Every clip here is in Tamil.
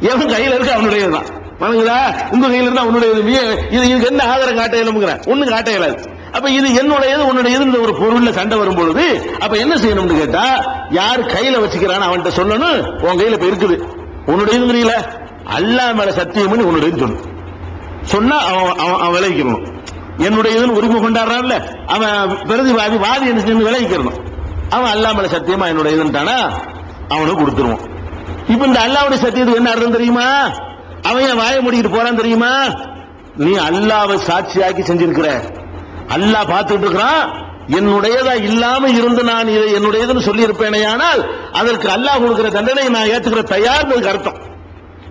எவன் கையில இருக்கு அவனுடையதுதான். வணங்குதா? உங்க கையில இருந்தா அவனுடையது இது இதுக்கு என்ன ஆதாரம் காட்ட இயலும்ங்கிற ஒண்ணும் காட்ட இயலாது. அப்ப இது என்னுடையது உன்னுடையது இந்த ஒரு பொருள்ல சண்டை வரும் பொழுது அப்ப என்ன செய்யணும்னு கேட்டா யார் கையில வச்சுக்கிறான்னு அவன்கிட்ட சொல்லணும் உன் கையில இப்ப இருக்குது. உன்னுடையதுங்கிறீல? அல்லா மேல சத்தியம் உன்னுடையது சொல்லணும். சொன்னா அவன் அவன் அவன் விளைவிக்கணும். என்னுடையதுன்னு உரிமை கொண்டாடுறான்ல அவன் பிரதி வாதி என்ன செஞ்சு விளைவிக்கிறணும். அவன் அல்லா மேல சத்தியமா என்னுடையதுன்ட்டானா அவனுக்கு கொடுத்துருவான். இப்ப இந்த அல்லாவுடைய சத்தியத்துக்கு என்ன அர்த்தம் தெரியுமா? அவன் ஏன் வாய முடிக்கிட்டு போறான் தெரியுமா? நீ அல்லாவை சாட்சியாக்கி செஞ்சிருக்கிற. அல்லாஹ் பார்த்துட்டு இருக்கிறான். என்னுடையதா இல்லாம இருந்து நான் இதை என்னுடையதுன்னு சொல்லி இருப்பேனேயானால் அதற்கு அல்லாஹ் கொடுக்கிற தண்டனை நான் ஏத்துக்கிற தயார்னதுக்கு அர்த்தம்.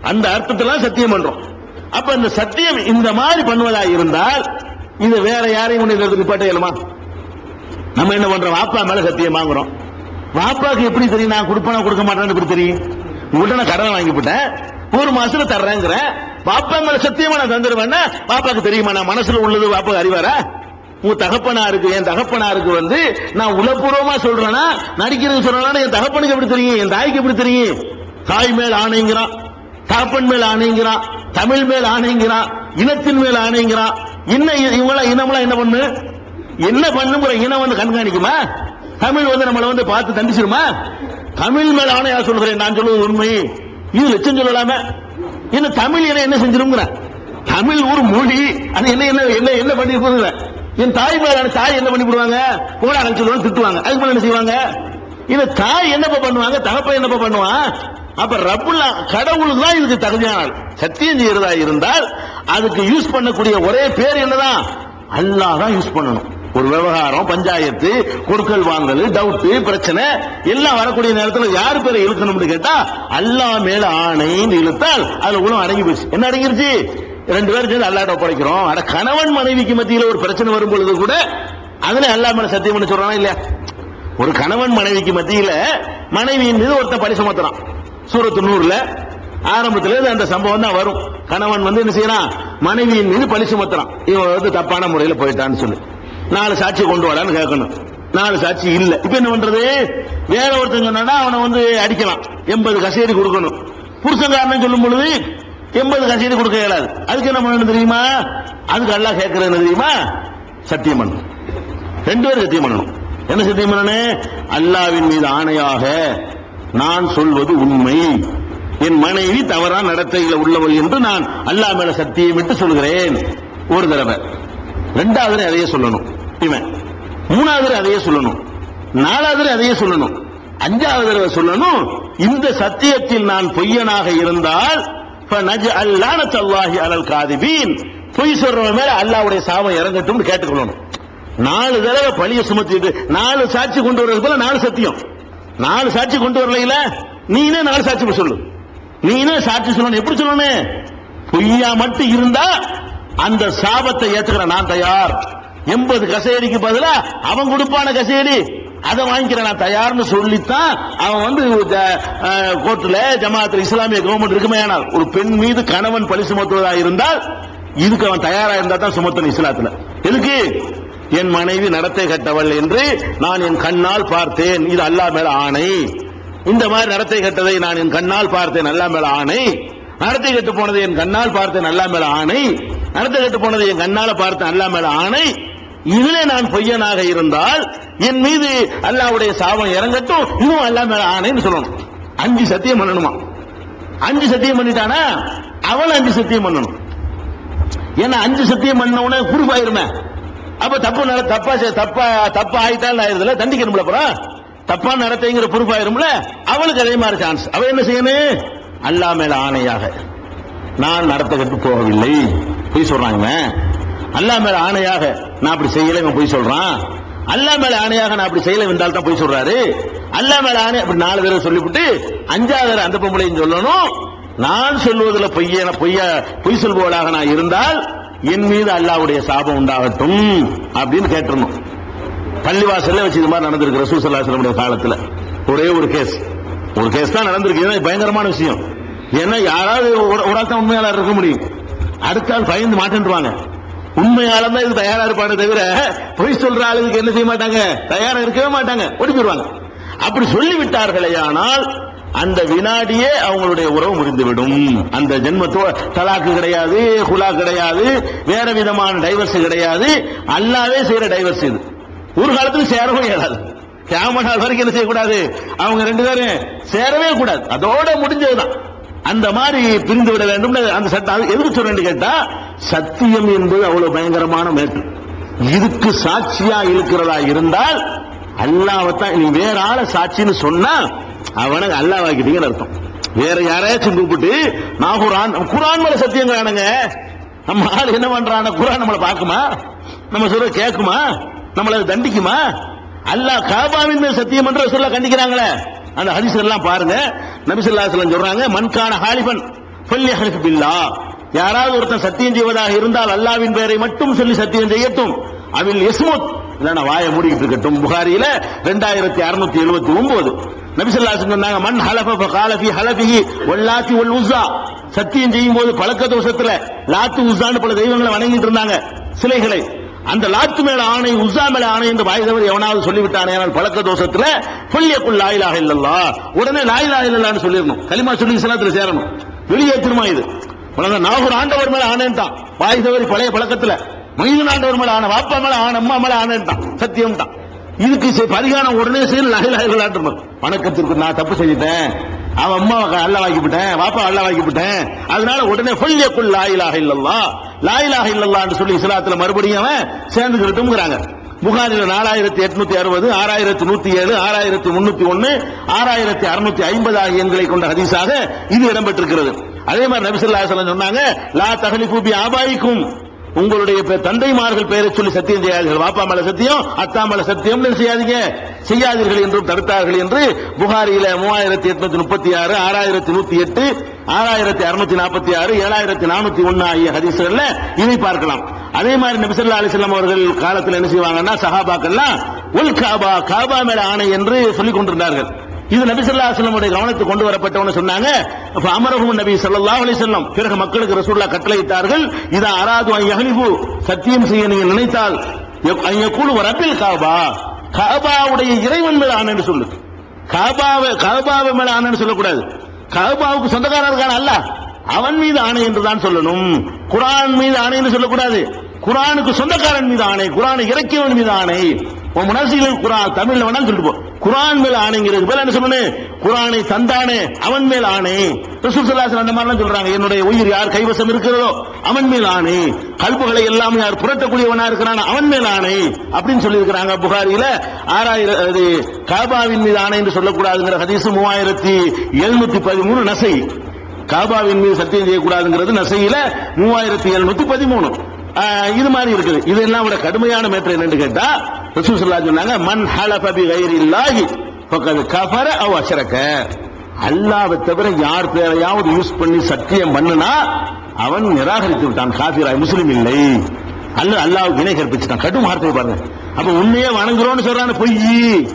அந்த அர்த்தத்துல சத்தியம் பண்றோம். அப்ப இந்த சத்தியம் இந்த மாதிரி பண்ணுவதா இருந்தால் இது வேற யாரையும் ஒண்ணு நிப்பாட்ட இயலுமா? நம்ம என்ன பண்றோம்? வாப்பா மேல சத்தியம் வாங்குறோம். வாப்பாக்கு எப்படி தெரியும்? நான் கொடுப்பேனா கொடுக்க மாட்டேன்னு எப்படி தெரியும்? உங்கள்கிட்ட நான் கடன் வாங்கிவிட்டேன் ஒரு மாசத்துல தர்றேங்கிறேன் பாப்பா மேல சத்தியமா நான் தந்துருவேன்னா பாப்பாக்கு தெரியுமா நான் மனசுல உள்ளது பாப்பா அறிவாரா? உன் தகப்பனாருக்கு என் தகப்பனாருக்கு வந்து நான் உளப்பூர்வமா சொல்றேன்னா நடிக்கிறது சொல்றேன்னா என் தகப்பனுக்கு எப்படி தெரியும்? என் தாய்க்கு எப்படி தெரியும்? தாய் மேல் ஆணைங்கிறான். தகப்பன் மேல் ஆணைங்கிறான். தமிழ் மேல் ஆணைங்கிறான். இனத்தின் மேல் ஆணைங்கிறான். இன்னும் இவங்களா இனமெல்லாம் என்ன பண்ணு? என்ன பண்ணுங்கிற இனம் வந்து கண்காணிக்குமா? தமிழ் வந்து நம்மளை வந்து பார்த்து தண்டிச்சிருமா? தமிழ் மேல ஆணையா சொல்கிறேன் நான் சொல்வது உண்மை. இது லட்சம் சொல்லலாமே. என்ன தமிழ் என்ன என்ன செஞ்சிருங்கிற? தமிழ் ஒரு மொழி. அது என்ன என்ன என்ன என்ன பண்ணி போகுதுல என் தாய் மேலான தாய் என்ன பண்ணி போடுவாங்க? போடாங்கன்னு சொல்லுவாங்க திட்டுவாங்க. அதுக்கு மேல என்ன செய்வாங்க? இந்த தாய் என்னப்பா பண்ணுவாங்க? தகப்ப என்னப்பா பண்ணுவான்? அப்ப ரப்புல்லா கடவுளுக்கு தான் இதுக்கு தகுதியான சத்தியம் செய்யறதா இருந்தால் அதுக்கு யூஸ் பண்ணக்கூடிய ஒரே பேர் என்னதான்? அல்லாஹ் தான் யூஸ் பண்ணணும். ஒரு விவகாரம் பஞ்சாயத்து கொடுக்கல் வாங்கல் டவுட் பிரச்சனை எல்லாம் வரக்கூடிய நேரத்தில் யார் பேரை இழுக்கணும்னு கேட்டா அல்லா மேல ஆணைன்னு இழுத்தால் அதுல உலகம் அடங்கி போச்சு. என்ன அடங்கிருச்சு? ரெண்டு பேரும் சேர்ந்து அல்லாட்ட ஒப்படைக்கிறோம். அட கணவன் மனைவிக்கு மத்தியில் ஒரு பிரச்சனை வரும் பொழுது கூட அதுல அல்லா மேல சத்தியம் பண்ண சொல்றானா இல்லையா? ஒரு கணவன் மனைவிக்கு மத்தியில மனைவியின் மீது ஒருத்தன் பழி சுமத்துறான். சூரத்து நூறுல ஆரம்பத்துல அந்த சம்பவம் தான் வரும். கணவன் வந்து என்ன செய்யறான்? மனைவியின் மீது பழி சுமத்துறான். இவன் வந்து தப்பான முறையில் போயிட்டான்னு சொல்லி. நாலு சாட்சி கொண்டு வரான்னு கேட்கணும். நாலு சாட்சி இல்ல. இப்ப என்ன பண்றது? வேற ஒருத்தங்க சொன்னா அவனை வந்து அடிக்கலாம். எண்பது கசேரி கொடுக்கணும். புருஷன்காரன் சொல்லும் பொழுது எண்பது கசேரி கொடுக்க இயலாது. அதுக்கு என்ன பண்ணணும் தெரியுமா? அதுக்கு அல்லா கேட்கறது என்ன தெரியுமா? சத்தியம் பண்ணணும். ரெண்டு பேரும் சத்தியம் பண்ணணும். என்ன சத்தியம் பண்ணணும்? அல்லாவின் மீது ஆணையாக நான் சொல்வது உண்மை. என் மனைவி தவறான நடத்தையில் உள்ளவள் என்று நான் அல்லாஹ் மேல சத்தியமிட்டு சொல்கிறேன். ஒரு தடவை. ரெண்டாவது தடவை அதையே சொல்லணும். இவன். மூணாவது அதையே சொல்லணும். நாலாவது அதையே சொல்லணும். அஞ்சாவது தடவை சொல்லணும். இந்த சத்தியத்தில் நான் பொய்யனாக இருந்தால் அல்லாஹி அலல் காதிபீன். பொய் சொல்றவன் மேல அல்லாவுடைய சாபம் இறங்கட்டும்னு கேட்டுக்கொள்ளணும். நாலு தடவை பழிய சுமத்திட்டு நாலு சாட்சி கொண்டு வர்றது போல நாலு சத்தியம். நாலு சாட்சி கொண்டு வரலையில? நீனே நாலு சாட்சி சொல்லு? நீனே சாட்சி சொல்லணும்? எப்படி சொல்லணும்? பொய்யா மட்டும் இருந்தா அந்த சாபத்தை ஏத்துக்கிற நான் தயார். எண்பது கசேரிக்கு பதிலா அவன் கொடுப்பான கசேரி. அதை வாங்கிக்கிறேன் நான் தயார்னு சொல்லித்தான் அவன் வந்து கோர்ட்டில் ஜமாத்தில் இஸ்லாமிய கவர்மெண்ட் இருக்குமே ஆனால் ஒரு பெண் மீது கணவன் பழி சுமத்துவதா இருந்தால் இதுக்கு அவன் தயாரா இருந்தா தான் சுமத்தணும் இஸ்லாத்துல. எதுக்கு? என் மனைவி நடத்தை கட்டவள் என்று நான் என் கண்ணால் பார்த்தேன். இது அல்லாஹ் மேல ஆணை. இந்த மாதிரி நடத்தை கட்டதை நான் என் கண்ணால் பார்த்தேன். அல்லா மேல ஆணை. நடத்தை கட்டு போனதை என் கண்ணால் பார்த்தேன். அல்லா மேல ஆணை. நடத்தை கட்டு போனதை என் கண்ணால பார்த்தேன். அல்லாஹ் மேல ஆணை. இதிலே நான் பொய்யனாக இருந்தால் என் மீது அல்லாவுடைய சாபம் இறங்கட்டும் இதுவும் அல்லாஹ் மேல ஆணைன்னு சொல்லணும். அஞ்சு சத்தியம் பண்ணணுமா? அஞ்சு சத்தியம் பண்ணிட்டானா? அவன் அஞ்சு சத்தியம் பண்ணணும். ஏன்னா அஞ்சு சத்தியம் பண்ண உடனே குரூப் ஆயிருமே அப்ப தப்பு நட தப்பா தப்பா தப்பா ஆயிட்டாலும் ஆயிருதுல தண்டிக்கணும்ல அப்புறம்? தப்பா நடத்தைங்கிற ப்ரூஃப் ஆயிரும்ல அவளுக்கு அதே மாதிரி சான்ஸ் அவ என்ன செய்யணும் அல்லா மேல ஆணையாக. நான் நடத்த கட்டு போகவில்லை. போய் சொல்றாங்க அல்லா மேல ஆணையாக நான் அப்படி செய்யல இவன் பொய் சொல்றான். அல்லா மேல ஆணையாக நான் அப்படி செய்யல என்றால் தான் பொய் சொல்றாரு. அல்லா மேல ஆணை அப்படி நாலு பேரை சொல்லிவிட்டு அஞ்சாவது அந்த பொம்பளையும் சொல்லணும். நான் சொல்வதில் பொய்ய பொய்ய பொய் சொல்பவளாக நான் இருந்தால் என் மீது அல்லாவுடைய சாபம் உண்டாகட்டும் அப்படின்னு கேட்டிருந்தோம் பள்ளிவாசல்ல வச்சு இது மாதிரி நடந்திருக்கு ரசூல் சல்லாஹ் காலத்துல. ஒரே ஒரு கேஸ். ஒரு கேஸ் தான் நடந்திருக்கு. பயங்கரமான விஷயம். ஏன்னா யாராவது ஒரு ஆள் தான் உண்மையாளர் இருக்க முடியும். அடுத்த ஆள் பயந்து மாட்டேன்டுவாங்க உண்மையால தான் இது தயாரா இருப்பானே தவிர பொய் சொல்ற ஆளுக்கு என்ன செய்ய மாட்டாங்க? தயாரா இருக்கவே மாட்டாங்க. ஓடி போயிடுவாங்க அப்படி சொல்லிவிட்டார்களே ஆனால் அந்த வினாடியே அவங்களுடைய உறவு முறிந்துவிடும். அந்த ஜென்மத்தோ தலாக்கு கிடையாது ஹுலா கிடையாது வேற விதமான டைவர்ஸ் கிடையாது. அல்லாவே செய்யற டைவர்ஸ் இது. ஒரு காலத்துல சேரவும் இயலாது. கியாம நாள் வரைக்கும் என்ன செய்யக்கூடாது? அவங்க ரெண்டு பேரும் சேரவே கூடாது. அதோட முடிஞ்சதுதான். அந்த மாதிரி பிரிந்து விட வேண்டும். அந்த சட்டம் அது எதுக்கு சொல்றேன்னு கேட்டா சத்தியம் என்பது அவ்வளவு பயங்கரமான மேட்டு. இதுக்கு சாட்சியா இருக்கிறதா இருந்தால் அல்லாவத்தான் நீ வேற ஆள சாட்சின்னு சொன்னா அவனை அல்லாவாக்கிட்டீங்கன்னு அர்த்தம். வேற யாரையாச்சும் கூப்பிட்டு நான் குரான் குரான் மேல சத்தியம் காணுங்க. நம்ம ஆள் என்ன பண்றான் குரான் நம்மளை பார்க்குமா? நம்ம சொல்ற கேட்குமா? நம்மளை தண்டிக்குமா? அல்லாஹ் காபாவின் மேல் சத்தியம் என்று சொல்ல கண்டிக்கிறாங்களே. அந்த ஹரிசர் எல்லாம் பாருங்க. நபி ஸல்லல்லாஹு சொல்றாங்க மண்கான ஹாலிபன் பள்ளி ஹலிஃபில்லா யாராவது ஒருத்தன் சத்தியம் செய்வதாக இருந்தால் அல்லாவின் பெயரை மட்டும் சொல்லி சத்தியம் செய்யட்டும். அவில் இஸ்முத் இல்லைன்னா வாயை மூடிக்கிட்டு இருக்கட்டும். புகாரியில ரெண்டாயிரத்தி அறுநூத்தி எழுபத்தி ஒன்பது. நபிசல்லா சொன்னாங்க மண் ஹலஃப காலபி ஹலபிஹி ஒல்லாத்தி ஒல் உஸ்ஸா. சத்தியம் செய்யும் போது பழக்க தோஷத்துல லாத்து உஸ்ஸான்னு பல தெய்வங்களை வணங்கிட்டு இருந்தாங்க சிலைகளை. அந்த லாத்து மேல ஆணை உஸ்ஸா மேல ஆணை என்று வாய்தவர் எவனாவது சொல்லிவிட்டானே ஆனால் பழக்க தோஷத்துல புல்லியக்குள் லாயிலாக இல்லல்லா உடனே லாயிலாக இல்லல்லான்னு சொல்லிடணும். கலிமா சொல்லி சிலத்துல சேரணும். வெளியேற்றுமா இது? உலக நாகூர் ஆண்டவர் மேல ஆனேன்ட்டான் வாய் தவறி பழைய பழக்கத்துல. மனிதன் ஆண்டவர் மேல ஆன வாப்பா மேல ஆன அம்மா மேல ஆனேன்ட்டான் சத்தியம் தான். இதுக்கு பரிகாரம் உடனே செய்யணும் லாயிலாக வணக்கத்திற்கு நான் தப்பு செஞ்சுட்டேன் அவன் அம்மா அல்ல வாக்கிவிட்டேன் வாப்பா அல்ல வாக்கிவிட்டேன் அதனால உடனே சொல்லியக்குள் லாயிலாக இல்லல்லா லாயிலாக இல்லல்லான்னு சொல்லி இஸ்லாத்துல மறுபடியும் அவன் சேர்ந்துக்கிட்டுங்கிறாங்க புகாரில நாலாயிரத்தி எட்நூத்தி அறுபது ஆறாயிரத்தி நூத்தி ஏழு ஆறாயிரத்தி முன்னூத்தி ஒன்னு ஆறாயிரத்தி அறுநூத்தி ஐம்பது ஆகிய எண்களை கொண்ட ஹதீஸாக இது இடம்பெற்றிருக்கிறது. அதே மாதிரி நபிசல்லா சொன்னாங்க லா தகலி கூபி ஆபாயிக்கும் உங்களுடைய தந்தைமார்கள் பெயரை சொல்லி சத்தியம் செய்யாதீர்கள். வாப்பா மேல சத்தியம் அத்தா மேல சத்தியம் செய்யாதீங்க. செய்யாதீர்கள் என்றும் தடுத்தார்கள் என்று புகாரியில மூவாயிரத்தி எட்நூத்தி முப்பத்தி ஆறு ஆறாயிரத்தி நூத்தி எட்டு ஆறாயிரத்தி அறுநூத்தி நாற்பத்தி ஆறு ஏழாயிரத்தி நானூத்தி ஒன்னு ஆகிய ஹதீஸ்கள்ல இதை பார்க்கலாம். அதே மாதிரி நபிசல்லா அலிஸ்லாம் அவர்கள் காலத்தில் என்ன செய்வாங்கன்னா சஹாபாக்கள்லாம் உல் காபா காபா மேல ஆணை என்று சொல்லிக் கொண்டிருந்தார்கள். இது நபி சொல்லா அலைஹி கவனத்துக்கு கொண்டு வரப்பட்டவனு சொன்னாங்க. அமரகும் நபி சொல்லா அலி செல்லம் பிறகு மக்களுக்கு ரசூல்லா கட்டளையிட்டார்கள் இதை அராது அன் சத்தியம் செய்ய நீங்கள் நினைத்தால் அன் யகூலு ரப்பில் காபா. காபாவுடைய இறைவன் மேல ஆணைன்னு சொல்லு காபாவை காபாவை மேல ஆணைன்னு சொல்லக்கூடாது. காபாவுக்கு சொந்தக்காரர் அல்ல. அவன் மீது ஆணை என்று தான் சொல்லணும். குரான் மீது ஆணை என்று சொல்லக்கூடாது. குரானுக்கு சொந்தக்காரன் மீது ஆணை குரானை இறக்கியவன் மீது ஆணை. முனசிலும் குரான் தமிழ்ல வேணாலும் சொல்லிட்டு போ. குரான் மேல் ஆணைங்கிறது பேர் என்ன சொல்லணும்? குரானை தந்தானே அவன் மேல் ஆணை. ரசூல் சல்லாசன் அந்த மாதிரிலாம் சொல்றாங்க. என்னுடைய உயிர் யார் கைவசம் இருக்கிறதோ அவன் மேல் ஆணை. கல்புகளை எல்லாம் யார் புரட்டக்கூடியவனா இருக்கிறான் அவன் மேல் ஆணை. அப்படின்னு சொல்லி இருக்கிறாங்க புகாரியில. ஆறாயிரம் அது காபாவின் மீது ஆணை என்று சொல்லக்கூடாதுங்கிற ஹதீஸ் மூவாயிரத்தி எழுநூத்தி பதிமூணு நசை. காபாவின் மீது சத்தியம் செய்யக்கூடாதுங்கிறது நசையில மூவாயிரத்தி எழுநூத்தி பதிமூணு. இது மாதிரி இருக்குது. இதெல்லாம் விட கடுமையான மேற்ற என்னன்னு கேட்டா ரசூசல்லா சொன்னாங்க மன் ஹலஃப பி கைரில்லாஹி ஃபக்கத் கஃபர அவ் அஷ்ரக அல்லாவை தவிர யார் பேரையாவது யூஸ் பண்ணி சத்தியம் பண்ணுனா அவன் நிராகரித்து விட்டான் காபிராய் முஸ்லீம் இல்லை. அல்ல அல்லாவுக்கு இணை கற்பிச்சுட்டான். கடும் வார்த்தை பாருங்க. அப்ப உண்மையே வணங்குறோம்னு சொல்றான பொய்.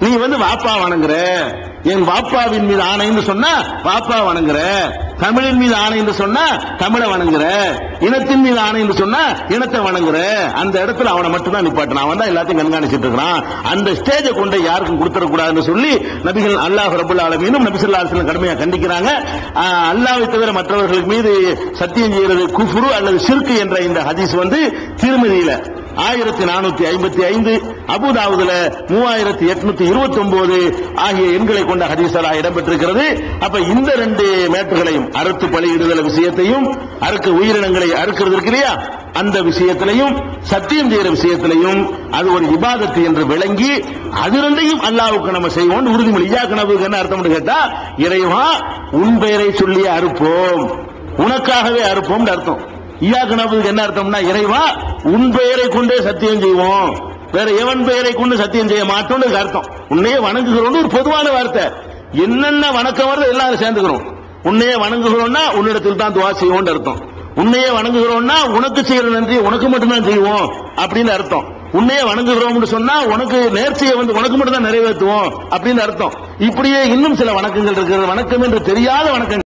நீ வந்து வாப்பா வணங்குற. என் வாப்பாவின் மீது ஆணைன்னு சொன்னா வாப்பா வணங்குற. தமிழின் மீது ஆணைன்னு சொன்னா தமிழை வணங்குற. இனத்தின் மீது ஆணைன்னு சொன்னா இனத்தை வணங்குற. அந்த இடத்துல அவனை மட்டும்தான் நிப்பாட்டின அவன் தான் எல்லாத்தையும் கண்காணிச்சிட்டு இருக்கிறான். அந்த ஸ்டேஜை கொண்டு யாருக்கும் கொடுத்துடக்கூடாதுன்னு சொல்லி நபிகள் அல்லாஹ் ரபுல் ஆலமீனும் நபி அரசு அலைஹி கடுமையா கண்டிக்கிறாங்க. அல்லாவை தவிர மற்றவர்களுக்கு மீது சத்தியம் செய்கிறது குஃபுரு அல்லது ஷிர்க் என்ற இந்த ஹதீஸ் வந்து திருமதியில ஆயிரத்தி நானூத்தி ஐம்பத்தி ஐந்து அபுதாவுதுல மூவாயிரத்தி எட்நூத்தி இருபத்தி ஒன்பது ஆகிய எண்களை கொண்ட ஹரிசலா இடம்பெற்றிருக்கிறது. அப்ப இந்த ரெண்டு மேட்டுகளையும் அறுத்து பலியிடுதல் விஷயத்தையும் அறுக்க உயிரினங்களை அறுக்கிறது இருக்கு இல்லையா? அந்த விஷயத்திலையும் சத்தியம் செய்யற விஷயத்திலையும் அது ஒரு விவாதத்து என்று விளங்கி அது ரெண்டையும் அல்லாவுக்கு நம்ம செய்வோம் உறுதிமொழி. ஐயா கனவுக்கு என்ன அர்த்தம் கேட்டா இறைவா உன் பெயரை சொல்லி அறுப்போம். உனக்காகவே அறுப்போம்னு அர்த்தம். ஈயாக்கு நபுக்கு என்ன அர்த்தம்னா இறைவா உன் பெயரை கொண்டே சத்தியம் செய்வோம். வேற எவன் பெயரை கொண்டு சத்தியம் செய்ய மாட்டோம்னு அர்த்தம். உன்னையே வணங்குகிறோம்னு ஒரு பொதுவான வார்த்தை. என்னென்ன வணக்கம் வருது எல்லாரும் சேர்ந்துக்கிறோம் உன்னையே வணங்குகிறோம்னா உன்னிடத்தில் தான் துவா செய்வோம்னு அர்த்தம். உன்னையே வணங்குகிறோம்னா உனக்கு செய்யற நன்றி உனக்கு மட்டும்தான் செய்வோம் அப்படின்னு அர்த்தம். உன்னையே வணங்குகிறோம்னு சொன்னா உனக்கு நேர்ச்சியை வந்து உனக்கு மட்டும் தான் நிறைவேற்றுவோம் அப்படின்னு அர்த்தம். இப்படியே இன்னும் சில வணக்கங்கள் இருக்கிறது. வணக்கம் என்று தெரியாத வணக்கங்கள்.